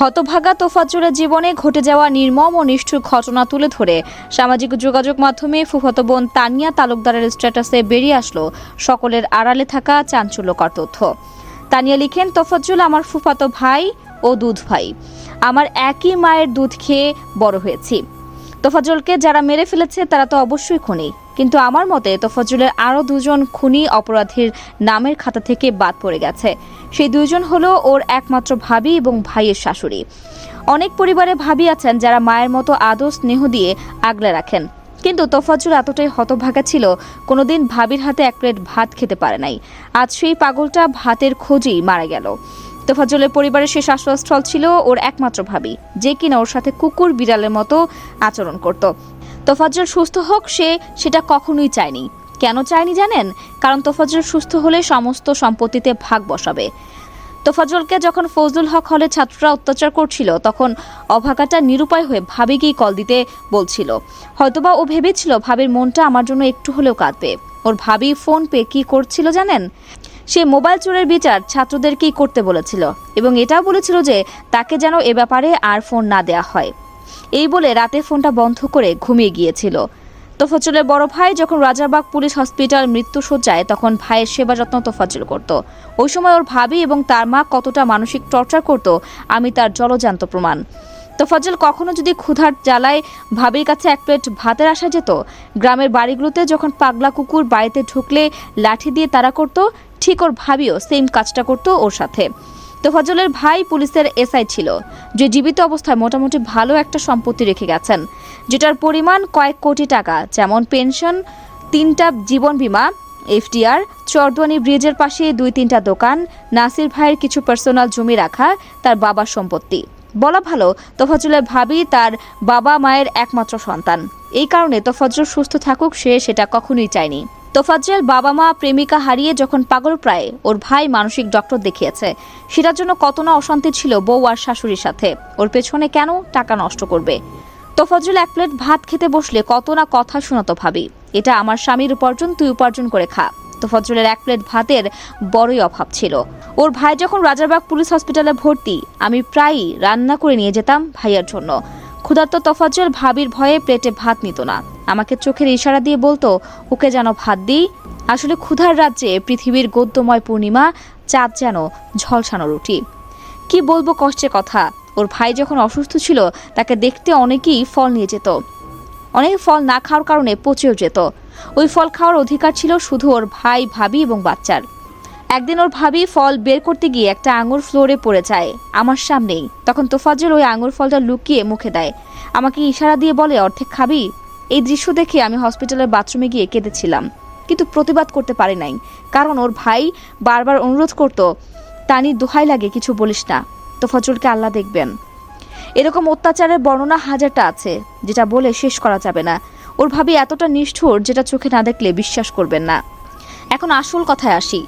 হতভাগা তোফাজ্জলের জীবনে ঘটে যাওয়া নির্মম ও নিষ্ঠুর ঘটনা তুলে ধরে সামাজিক যোগাযোগ মাধ্যমে ফুফাতো বোন তানিয়া তালুকদারের স্ট্যাটাসে বেরিয়ে আসলো সকলের আড়ালে থাকা চাঞ্চল্যকর তথ্য। তানিয়া লিখেন, তোফাজ্জল আমার ফুফাতো ভাই ও দুধ ভাই। আমার একই মায়ের দুধ খেয়ে বড় হয়েছি। তোফাজ্জলকে যারা মেরে ফেলেছে তারা তো অবশ্যই খুনি। কিন্তু আমার মতে তোফাজ্জলের আরও দুজন খুনি অপরাধীর নামের খাতা থেকে বাদ পড়ে গেছে। সেই দুইজন হলো ওর একমাত্র ভাবি এবং ভাইয়ের শাশুড়ি। অনেক পরিবারে ভাবি আছেন যারা মায়ের মতো আদর স্নেহ দিয়ে আগলে রাখেন। কিন্তু তোফাজ্জল এতটাই হতভাগা ছিল, কোনোদিন ভাবির হাতে এক প্লেট ভাত খেতে পারে নাই। আজ সেই পাগলটা ভাতের খোঁজেই মারা গেল। তোফাজ্জলের পরিবারের শেষ আশ্রয়স্থল ছিল ওর একমাত্র ভাবি, যে কিনা ওর সাথে কুকুর বিড়ালের মতো আচরণ করত। তোফাজ্জল সুস্থ হোক, সে সেটা কখনোই চায়নি। কেন চায়নি জানেন? কারণ তোফাজ্জল সুস্থ হলে সমস্ত সম্পত্তিতে ভাগ বসাবে। তোফাজ্জলকে যখন ফজলুল হক হলে ছাত্ররা অত্যাচার করছিল, তখন অভাগাটা নিরুপায় হয়ে ভাবিকেই কল দিতে বলছিল। হয়তোবা ও ভেবেছিল, ভাবির মনটা আমার জন্য একটু হলেও কাঁদবে। ওর ভাবি ফোন পে কি করছিল জানেন? সে মোবাইল চোরের বিচার ছাত্রদেরকেই করতে বলেছিল এবং এটাও বলেছিল যে, তাকে যেন এ ব্যাপারে আর ফোন না দেয়া হয়। এই বলে রাতে ফোনটা বন্ধ করে ঘুমিয়ে গিয়েছিল। তোফাজ্জলের বড় ভাই যখন রাজারবাগ পুলিশ হসপিটাল মৃত্যুসজ্জায় তখন ভাইয়ের সেবা যত্ন তোফাজ্জল করত। ওই সময় ওর ভাবি এবং তার মা কতটা মানসিক টর্চার করত, আমি তার জলজান্ত প্রমাণ। তোফাজ্জল কখনো যদি ক্ষুধার জ্বালায় ভাবির কাছে এক প্লেট ভাতের আসা যেত, গ্রামের বাড়িগুলোতে যখন পাগলা কুকুর বাড়িতে ঢুকলে লাঠি দিয়ে তারা করত, ঠিক ওর ভাবিও সেম কাজটা করতো ওর সাথে। তোফাজ্জলের ভাই পুলিশের এসআই ছিল, যে জীবিত অবস্থায় মোটামুটি ভালো একটা সম্পত্তি রেখে গেছেন, যেটার পরিমাণ কয়েক কোটি টাকা, যেমন পেনশন, তিনটা জীবন বীমা, এফডিআর, চরদুয়ানি ব্রিজের পাশে দুই তিনটা দোকান, নাসির ভাইয়ের কিছু পার্সোনাল জমি রাখা, তার বাবার সম্পত্তি। বলা ভালো তোফাজ্জলের ভাবি তার বাবা মায়ের একমাত্র সন্তান। এই কারণে তোফাজ্জল সুস্থ থাকুক সে সেটা কখনোই চায়নি। তোফাজ্জল বাবা মা প্রেমিকা হারিয়ে যখন পাগল প্রায়, ওর ভাই মানসিক ডক্টর দেখিয়েছে। সেটার জন্য কত না অশান্তি ছিল বউ আর শাশুড়ির সাথে। ওর পেছনে কেন টাকা নষ্ট করবে? তোফাজ্জল এক প্লেট ভাত খেতে বসলে কত না কথা শোনাতো ভাবি। এটা আমার স্বামীর উপার্জন, তুই উপার্জন করে খা। তোফাজ্জলের এক প্লেট ভাতের বড়ই অভাব ছিল। ওর ভাই যখন রাজারবাগ পুলিশ হসপিটালে ভর্তি, আমি প্রায়ই রান্না করে নিয়ে যেতাম ভাইয়ার জন্য। ক্ষুধার্ত তোফাজ্জল ভাবির ভয়ে প্লেটে ভাত নিত না। আমাকে চোখের ইশারা দিয়ে বলতো, ওকে যেন ভাত দিই। আসলে ক্ষুধার রাজ্যে পৃথিবীর গদ্যময় পূর্ণিমা, চাঁদ যেন ঝলসানো রুটি। কি বলব কষ্টের কথা, ওর ভাই যখন অসুস্থ ছিল, তাকে দেখতে অনেকেই ফল নিয়ে যেত। অনেক ফল না খাওয়ার কারণে পচেও যেত। ওই ফল খাওয়ার অধিকার ছিল শুধু ওর ভাই, ভাবি এবং বাচ্চার। একদিন ওর ভাবি ফল বের করতে গিয়ে একটা আঙুর ফ্লোরে পড়ে যায়, আমার সামনেই। তখন তোফাজ্জল ওই আঙুর ফলটা লুকিয়ে মুখে দেয়। আমাকে ইশারা দিয়ে বলে, অর্ধেক খাবি? এই দৃশ্য দেখে আমি হসপিটালের বাথরুমে গিয়ে কেঁদেছিলাম। কিন্তু প্রতিবাদ করতে পারি নাই, কারণ ওর ভাই বারবার অনুরোধ করত, তানি, দোহাই লাগে, কিছু বলিস না। তোফাজ্জলকে আল্লাহ দেখবেন। এরকম অত্যাচারের বর্ণনা হাজারটা আছে, যেটা বলে শেষ করা যাবে না। ওর ভাবি এতটা নিষ্ঠুর যেটা চোখে না দেখলে বিশ্বাস করবেন না। এখন আসল কথায় আসি।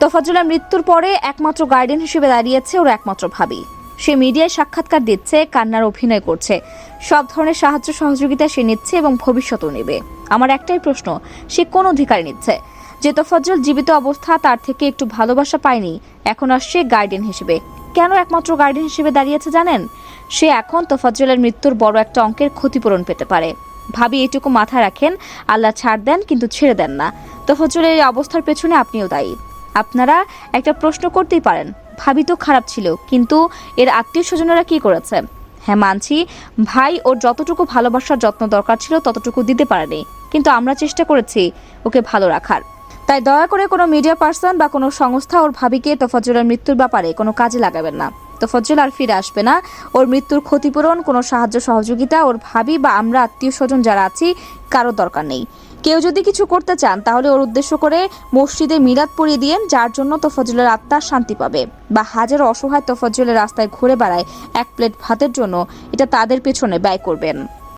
তোফাজ্জলের মৃত্যুর পরে একমাত্র গার্ডিয়ান হিসেবে দাঁড়িয়েছে ওর একমাত্র ভাবি। সে মিডিয়ায় সাক্ষাৎকার দিচ্ছে, কান্নার অভিনয় করছে। সব ধরনের সাহায্য সহযোগিতা সে নিচ্ছে এবং ভবিষ্যতেও নেবে। আমার একটাই প্রশ্ন, সে কোন অধিকার নিচ্ছে? যে তোফাজ্জল জীবিত অবস্থা তার থেকে একটু ভালোবাসা পায়নি, এখন আসছে গার্ডিয়ান হিসেবে। কেন একমাত্র গার্ডিয়ান হিসেবে দাঁড়িয়েছে জানেন? সে এখন তোফাজ্জলের মৃত্যুর বড় একটা অঙ্কের ক্ষতিপূরণ পেতে পারে। ভাবি, এটুকু মাথায় রাখেন, আল্লাহ ছাড় দেন কিন্তু ছেড়ে দেন না। তোফাজ্জলের এই অবস্থার পেছনে আপনিও দায়ী। আপনারা একটা প্রশ্ন করতেই পারেন, ভাবি তো খারাপ ছিল, কিন্তু এর আত্মীয় স্বজনেরা কি করেছে? হ্যাঁ মানছি। ভাই, ওর যতটুকু ভালোবাসার যত্ন দরকার ছিল, ততটুকু দিতে পারেনি। কিন্তু আমরা চেষ্টা করেছি ওকে ভালো রাখার। তাই দয়া করে কোনো মিডিয়া পার্সন বা কোনো সংস্থা ওর ভাবিকে তোফাজ্জলের মৃত্যুর ব্যাপারে কোনো কাজে লাগাবেন না। তোফাজ্জল আর ফিরে আসবে না। ওর মৃত্যুর ক্ষতিপূরণ, কোনো সাহায্য সহযোগিতা ওর ভাবি বা আমরা আত্মীয় স্বজন যারা আছি, কারও দরকার নেই। কেউ যদি কিছু করতে চান, তাহলে ওর উদ্দেশ্য করে মসজিদে মিলাদ পরিয়ে দিয়েন, যার জন্য তোফাজুলের আত্মা শান্তি পাবে। বা হাজার অসহায় তোফাজুলের রাস্তায় ঘুরে বেড়ায় এক প্লেট ভাতের জন্য। এটা তাদের পেছনে ব্যয় করবেন।